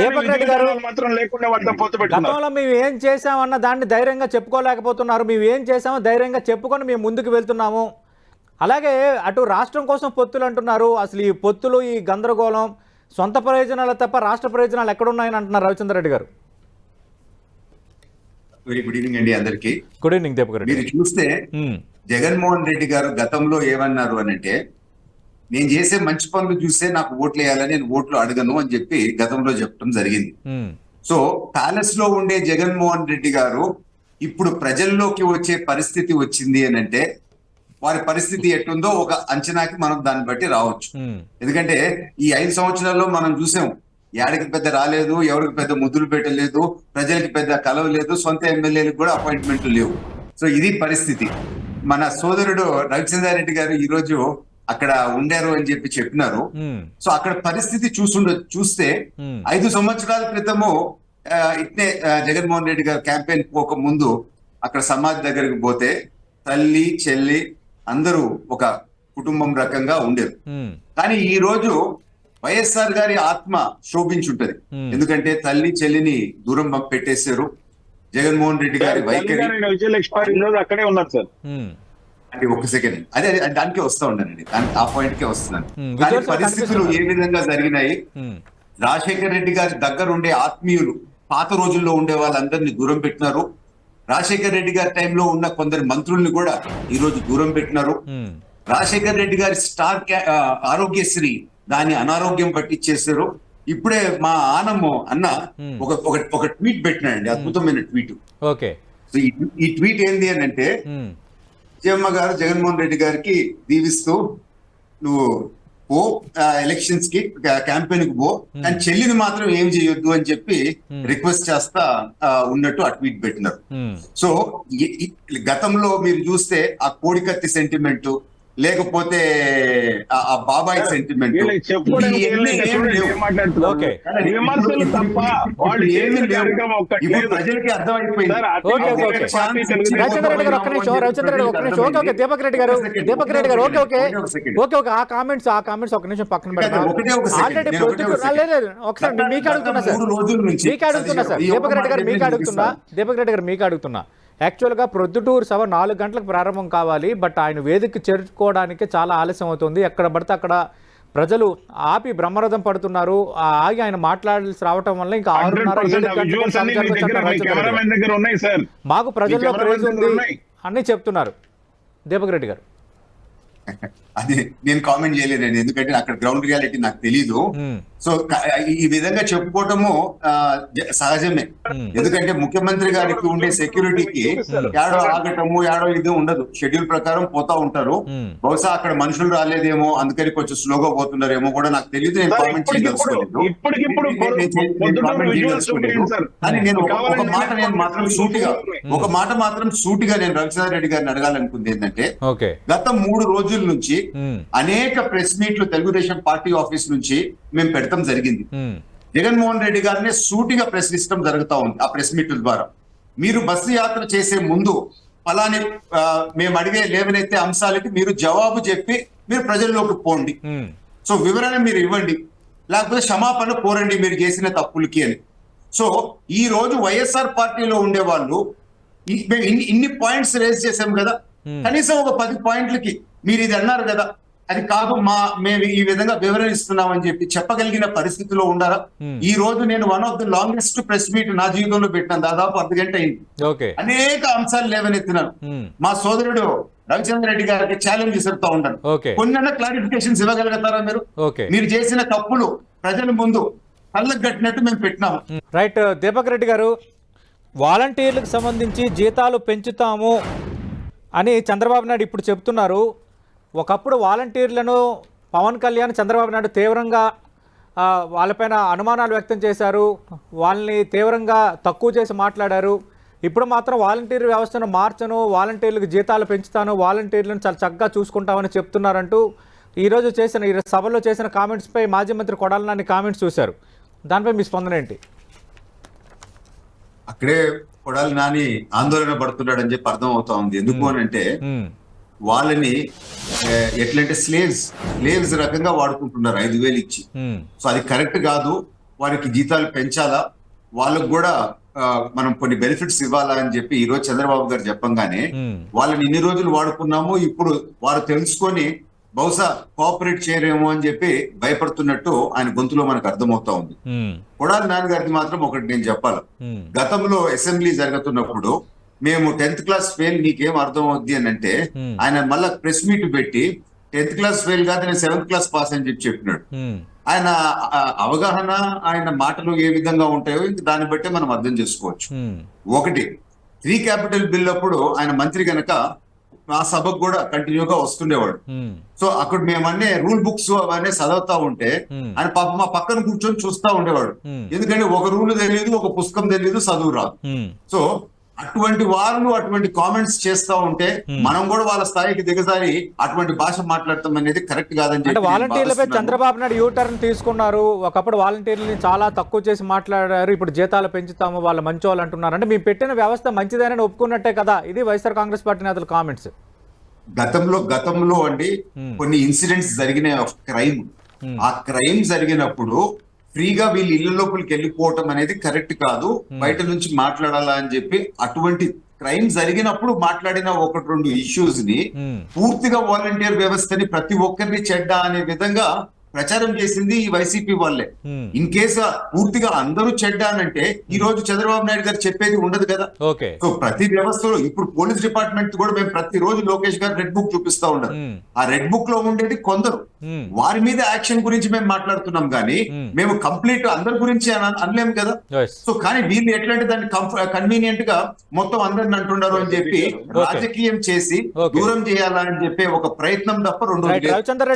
దీపక్ రెడ్డి గారు గతంలో మేము ఏం చేసామన్న దాన్ని ధైర్యంగా చెప్పుకోలేకపోతున్నారు. మేము ఏం చేసామో ధైర్యంగా చెప్పుకొని మేము ముందుకు వెళ్తున్నాము. అలాగే అటు రాష్ట్రం కోసం పొత్తులు అంటున్నారు. అసలు ఈ పొత్తులు ఈ గందరగోళం సొంత ప్రయోజనాలు తప్ప రాష్ట్ర ప్రయోజనాలు ఎక్కడున్నాయని అంటున్నారు రవిచంద్ర రెడ్డి గారు. వెరీ గుడ్ ఈవినింగ్ అండి అందరికి. గుడ్ ఈవినింగ్ దీపక్ రెడ్డి మీరు చూస్తే జగన్మోహన్ రెడ్డి గారు గతంలో ఏమన్నారు అని అంటే నేను చేసే మంచి పనులు చూస్తే నాకు ఓట్లు వేయాలని నేను ఓట్లు అడగను అని చెప్పి గతంలో చెప్పడం జరిగింది. సో ప్యాలెస్లో ఉండే జగన్మోహన్ రెడ్డి గారు ఇప్పుడు ప్రజల్లోకి వచ్చే పరిస్థితి వచ్చింది అని అంటే వారి పరిస్థితి ఎట్టుందో ఒక అంచనాకి మనం దాన్ని బట్టి రావచ్చు. ఎందుకంటే ఈ ఐదు సంవత్సరాల్లో మనం చూసాం యాడికి పెద్ద రాలేదు ఎవరికి పెద్ద ముద్దులు పెట్టలేదు ప్రజలకి పెద్ద కలవ లేదు సొంత ఎమ్మెల్యేలకు కూడా అపాయింట్మెంట్లు లేవు. సో ఇది పరిస్థితి. మన సోదరుడు రవిచంద్రారెడ్డి గారు ఈ రోజు అక్కడ ఉండారు అని చెప్పి చెప్పినారు. సో అక్కడ పరిస్థితి చూసుండ చూస్తే ఐదు సంవత్సరాల క్రితము ఇట్నే జగన్మోహన్ రెడ్డి గారు క్యాంపెయిన్ పోక ముందు అక్కడ సమాధి దగ్గరికి పోతే తల్లి చెల్లి అందరూ ఒక కుటుంబం రకంగా ఉండేది కానీ ఈ రోజు వైఎస్ఆర్ గారి ఆత్మ శోభించుంటది. ఎందుకంటే తల్లి చెల్లిని దూరం పెట్టేశారు. జగన్మోహన్ రెడ్డి గారి వైఖరి తెలంగాణ విజయలక్ష్మి ఈ రోజు అక్కడే ఉన్నారు సార్. అంటే ఒక సెకండ్ అదే అదే దానికే వస్తా ఉన్నానండి దానికి ఆ పాయింట్ కే వస్తున్నాను. పరిస్థితులు ఏ విధంగా జరిగినాయి? రాజశేఖర్ రెడ్డి గారి దగ్గర ఉండే ఆత్మీయులు పాత రోజుల్లో ఉండే వాళ్ళందరినీ దూరం పెట్టినారు. రాజశేఖర్ రెడ్డి గారి టైంలో ఉన్న కొందరు మంత్రుల్ని కూడా ఈ రోజు దూరం పెట్టినారు. రాజశేఖర్ రెడ్డి గారి స్టార్ ఆరోగ్యశ్రీ దాని అనారోగ్యం పట్టించేశారు ఇప్పుడే మా ఆనమ్మ అన్న. ఒక ఒక ట్వీట్ పెట్టినాడండి. అద్భుతమైన ట్వీట్. ఓకే. సో ఈ- ఈ ట్వీట్ ఏంది అని అంటే ఉమ్, విజయమ్మ గారు జగన్మోహన్ రెడ్డి గారికి దీవిస్తూ నువ్వు పో ఎలక్షన్స్కి క్యాంపెయిన్కి పో కానీ చెల్లిని మాత్రం ఏం చేయొద్దు అని చెప్పి. రిక్వెస్ట్ చేస్తా ఉన్నట్టు ఆ ట్వీట్ పెట్టినారు. సో గతంలో మీరు చూస్తే ఆ కోడికత్తి సెంటిమెంట్ లేకపోతే ఆ- బాబాయ్ సెంటిమెంట్. విమర్శలు తప్ప వాళ్ళు ఏమి. ప్రజలకి అర్థమైపోయింది. రెడ్డి గారు ఒక్క నిమిషం రవిచంద్ర రెడ్డి ఒక్క నిమిషం. Okay okay. దీపక్ రెడ్డి గారు దీపక్ రెడ్డి గారు ఓకే ఓకే. Okay okay. ఆ కామెంట్స్ ఆ కామెంట్స్ ఒక నిమిషం పక్కన ఒకసారి మీకు అడుగుతున్నా సార్. మూడు రోజుల నుంచి మీకు అడుగుతున్నా సార్. ఈ ఒక్క దీపక్ రెడ్డి గారు మీకు నేను అడుగుతున్నా. దీపక్ రెడ్డి గారు మీకు అడుగుతున్నా. యాక్చువల్గా ప్రొద్దుటూరు సభ నాలుగు గంటలకు ప్రారంభం కావాలి బట్ ఆయన వేదిక చేరుకోవడానికి చాలా ఆలస్యం అవుతుంది. ఎక్కడ పడితే అక్కడ ప్రజలు ఆపి బ్రహ్మరథం పడుతున్నారు. ఆగి ఆయన మాట్లాడాల్సి రావటం వల్ల ఇంకా ఆరున్నర 100% ఏడు ఆ గంటలకు visuals సభ అన్ని మీ జరగచ్చు దగ్గర, అంటున్నారు మీ రవిచంద్ర రెడ్డి గారు. కెమెరామెన్ దగ్గర ఉన్నాయి సార్. మాకు ప్రజల్లో క్రేజ్ ఉంది. అని చెప్తున్నారు. దీపక్ రెడ్డి గారు. అది నేను కామెంట్ చేయలేదండి. ఎందుకంటే అక్కడ గ్రౌండ్ రియాలిటీ నాకు తెలీదు. సో క- ఈ విధంగా చెప్పుకోవటము సహజమే. మ్మ్. ఎందుకంటే ముఖ్యమంత్రి గారికి ఉండే సెక్యూరిటీకి ఏడో ఆగటము ఏడో ఇది ఉండదు. షెడ్యూల్ ప్రకారం పోతా ఉంటారు. బహుశా అక్కడ మనుషులు రాలేదేమో అందుకని కొంచెం స్లోగా పోతున్నారేమో కూడా నాకు తెలియదు నేను కామెంట్ చేయదలుచుకోలేదు. ఇప్పటికిప్పుడు నేను-. కానీ ఒక- మాట నేను మాత్రం సూటిగా. ఒక మాట మాత్రం సూటిగా నేను రవిచంద్ర రెడ్డి గారిని అడగాలనుకుంది ఏంటంటే ఓకే. గత మూడు రోజుల నుంచి మ్మ్. అనేక ప్రెస్ మీట్లు తెలుగుదేశం పార్టీ ఆఫీస్ నుంచి మేము పెడతాం జరిగింది. జగన్మోహన్ రెడ్డి గారిని సూటిగా ప్రశ్నించడం జరుగుతా ఉంది ఆ ప్రెస్ మీట్ల ద్వారా మీరు బస్సు యాత్ర చేసే ముందు ఫలాని మేము అడిగే లేవనైతే అంశాలకి మీరు జవాబు చెప్పి మీరు ప్రజల్లోకి పోండి. సో వివరణ మీరు ఇవ్వండి లేకపోతే క్షమాపణ కోరండి మీరు చేసిన తప్పులకి అని సో ఈ రోజు వైఎస్ఆర్ పార్టీలో ఉండే వాళ్ళు మేము ఇన్ని పాయింట్స్ రేజ్ చేసాం కదా. కనీసం ఒక పది పాయింట్లకి మీరు ఇది అన్నారు కదా. అది కాదు మా మేము ఈ విధంగా వివరణ ఇస్తున్నామని చెప్పి చెప్పగలిగిన పరిస్థితిలో ఉండాలా. ఈ రోజు నేను one of the longest press meet నా జీవితంలో పెట్టినాను. దాదాపు అర్ధ గంట అయింది. అనేక అంశాలు లేవనెత్తినాను. మా సోదరుడు రవిచంద్ర రెడ్డి గారికి ఛాలెంజ్ విసురుతా ఉంటాను కొన్న క్లారిఫికేషన్స్ ఇవ్వగలుగుతారా మీరు? మీరు చేసిన తప్పులు ప్రజల ముందు కళ్ళకు కట్టినట్టు మేము పెట్టినాము రైట్ దీపక్ రెడ్డి గారు వాలంటీర్లకు సంబంధించి జీతాలు పెంచుతాము అని చంద్రబాబు నాయుడు ఇప్పుడు చెప్తున్నారు. ఒకప్పుడు వాలంటీర్లను పవన్ కళ్యాణ్ చంద్రబాబు నాయుడు తీవ్రంగా వాళ్ళపైన అనుమానాలు వ్యక్తం చేశారు. వాళ్ళని తీవ్రంగా తక్కువ చేసి మాట్లాడారు. ఇప్పుడు మాత్రం వాలంటీర్ వ్యవస్థను మార్చను వాలంటీర్లకు జీతాలు పెంచుతాను వాలంటీర్లను చాలా చక్కగా చూసుకుంటామని చెప్తున్నారంటూ ఈరోజు చేసిన ఈ సభలో చేసిన కామెంట్స్పై మాజీ మంత్రి కొడాల నాని కామెంట్స్ చూశారు. దానిపై మీ స్పందన ఏంటి? అక్కడే కొడాలి నాని ఆందోళన పడుతున్నాడు అని చెప్పి అర్థం అవుతా ఉంది. ఎందుకు అని అంటే. వాళ్ళని ఎట్లంటే స్లేవ్స్ స్లేవ్స్ రకంగా వాడుకుంటున్నారు ఐదు వేలు ఇచ్చి. సో అది కరెక్ట్ కాదు వారికి జీతాలు పెంచాలా వాళ్ళకు కూడా మనం కొన్ని బెనిఫిట్స్ ఇవ్వాలా అని చెప్పి ఈ రోజు చంద్రబాబు గారు చెప్పంగానే వాళ్ళని ఇన్ని రోజులు వాడుకున్నాము ఇప్పుడు వారు తెలుసుకొని బహుశా కోఆపరేట్ చేయరేమో అని చెప్పి భయపడుతున్నట్టు ఆయన గొంతులో మనకు అర్థమవుతా ఉంది. కొడాలి నాన్నగారికి మాత్రం ఒకటి నేను చెప్పాలి. గతంలో అసెంబ్లీ జరుగుతున్నప్పుడు మేము టెన్త్ క్లాస్ ఫెయిల్ నీకేం అర్థం అవుద్ది అని అంటే. ఆయన మళ్ళా ప్రెస్ మీట్ పెట్టి టెన్త్ క్లాస్ ఫెయిల్ కాదు నేను సెవెంత్ క్లాస్ పాస్ అని చెప్పి చెప్పినాడు. ఆయన అవగాహన ఆయన మాటలు ఏ విధంగా ఉంటాయో ఇంక దాన్ని బట్టి మనం అర్థం చేసుకోవచ్చు. ఒకటి త్రీ క్యాపిటల్ బిల్ అప్పుడు ఆయన మంత్రి గనక ఆ సభకు కూడా కంటిన్యూగా వస్తుండేవాడు. సో అక్కడ మేము అన్నీ రూల్ బుక్స్ అవన్నీ చదువుతా ఉంటే. ఆయన పాప మా పక్కన కూర్చొని చూస్తా ఉండేవాడు. ఎందుకంటే ఒక రూల్ తెలియదు ఒక పుస్తకం తెలియదు చదువు రాదు. సో అటువంటి వారు అటువంటి కామెంట్స్ చేస్తా ఉంటే. మనం కూడా వాళ్ళ స్థాయికి దిగజారి అటువంటి భాష మాట్లాడటం అనేది కరెక్ట్ కాదని అంటే చెప్పి వాలంటీర్లపై. చంద్రబాబు నాయుడు యూ టర్న్ తీసుకున్నారు ఒకప్పుడు వాలంటీర్లని చాలా తక్కువ చేసి మాట్లాడారు ఇప్పుడు జీతాలు పెంచుతాము వాళ్ళు మంచి వాళ్ళు అంటున్నారు అంటే మేము పెట్టిన వ్యవస్థ మంచిదేనని ఒప్పుకున్నట్టే కదా ఇది వైఎస్ఆర్ కాంగ్రెస్ పార్టీ నేతల కామెంట్స్ గతంలో గతంలో అండి. కొన్ని ఇన్సిడెంట్స్ జరిగినాయి క్రైమ్. ఆ క్రైమ్ జరిగినప్పుడు ఫ్రీగా వీళ్ళు ఇళ్ళ లోపలికి వెళ్ళిపోవటం అనేది కరెక్ట్ కాదు. బయట నుంచి మాట్లాడాలా అని చెప్పి అటువంటి క్రైమ్ జరిగినప్పుడు మాట్లాడిన ఒకటి రెండు ఇష్యూస్ని ఉమ్, పూర్తిగా వాలంటీర్ వ్యవస్థని ప్రతి ఒక్కరిని చెడ్డ అనే విధంగా ప్రచారం చేసింది ఈ వైసీపీ వాళ్ళే. ఇన్ కేసు పూర్తిగా అందరూ చెడ్డ అనంటే ఈ రోజు చంద్రబాబు నాయుడు గారు చెప్పేది ఉండదు కదా. సో ప్రతి వ్యవస్థలో ఇప్పుడు పోలీస్ డిపార్ట్మెంట్ కూడా మేము ప్రతి రోజు లోకేష్ గారు రెడ్ బుక్ చూపిస్తా ఉండదు ఉమ్, ఆ రెడ్ బుక్లో ఉండేది కొందరు. వారి మీద యాక్షన్ గురించి మేము మాట్లాడుతున్నాం కానీ. మేము కంప్లీట్ అందరి గురించి అన- అనలేం కదా. సో కానీ వీళ్ళు ఎట్లాంటి దాన్ని కన్వీనియంట్గా మొత్తం అందరిని అంటున్నారు అని చెప్పి రాజకీయం చేసి. దూరం చేయాలని చెప్పి ఒక ప్రయత్నం తప్ప రెండు